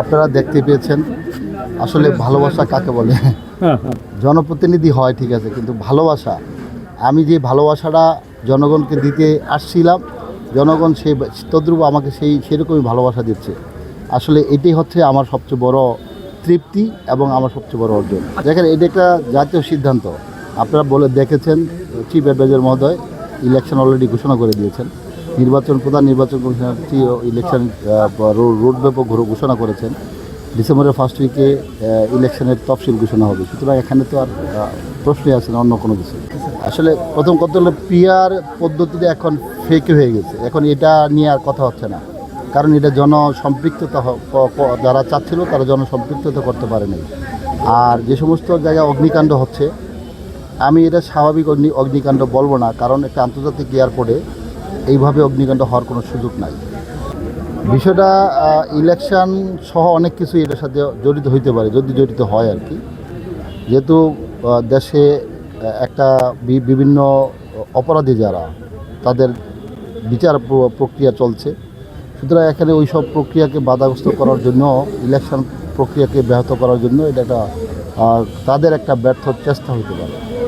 আপনারা দেখতে পেয়েছেন। আসলে ভালোবাসা কাকে বলে? জনপ্রতিনিধি হয়, ঠিক আছে, কিন্তু ভালোবাসা। আমি যে ভালোবাসাটা জনগণকে দিতে আসছিলাম, জনগণ সেই তদ্রুপ আমাকে সেই সেরকমই ভালোবাসা দিচ্ছে। আসলে এটাই হচ্ছে আমার সবচেয়ে বড় তৃপ্তি এবং আমার সবচেয়ে বড় অর্জন। দেখেন, এটা একটা জাতীয় সিদ্ধান্ত। আপনারা বলে দেখেছেন চিফ অ্যাডভাইজার মহোদয় ইলেকশন অলরেডি ঘোষণা করে দিয়েছেন। নির্বাচন প্রধান, নির্বাচন কমিশনার ইলেকশন রোড ম্যাপও ঘোষণা করেছেন। ডিসেম্বরের ফার্স্ট উইকে ইলেকশনের তফসিল ঘোষণা হবে। সুতরাং এখানে তো আর প্রশ্নই আছে না অন্য কোনো কিছু। আসলে প্রথম কথা হলো পিয়ার পদ্ধতিতে এখন ফেক হয়ে গেছে। এখন এটা নিয়ে আর কথা হচ্ছে না। কারণ এটা জনসম্পৃক্ততা যারা চাচ্ছিল তারা জনসম্পৃক্ততা করতে পারে নাই আর যে সমস্ত জায়গায় অগ্নিকাণ্ড হচ্ছে, আমি এটা স্বাভাবিক অগ্নি অগ্নিকাণ্ড বলব না। কারণ একটা আন্তর্জাতিক এয়ারপোর্টে এইভাবে অগ্নিকাণ্ড হওয়ার কোনো সুযোগ নাই। বিষয়টা ইলেকশন সহ অনেক কিছু এটার সাথে জড়িত হইতে পারে, যদি জড়িত হয় আর কি। যেহেতু দেশে একটা বিভিন্ন অপরাধী যারা, তাদের বিচার প্র- প্রক্রিয়া চলছে। সুতরাং এখানে ওই সব প্রক্রিয়াকে বাধাগ্রস্ত করার জন্য ইলেকশন প্রক্রিয়াকে ব্যাহত করার জন্য এটা একটা তাদের একটা ব্যর্থ চেষ্টা হতে পারে।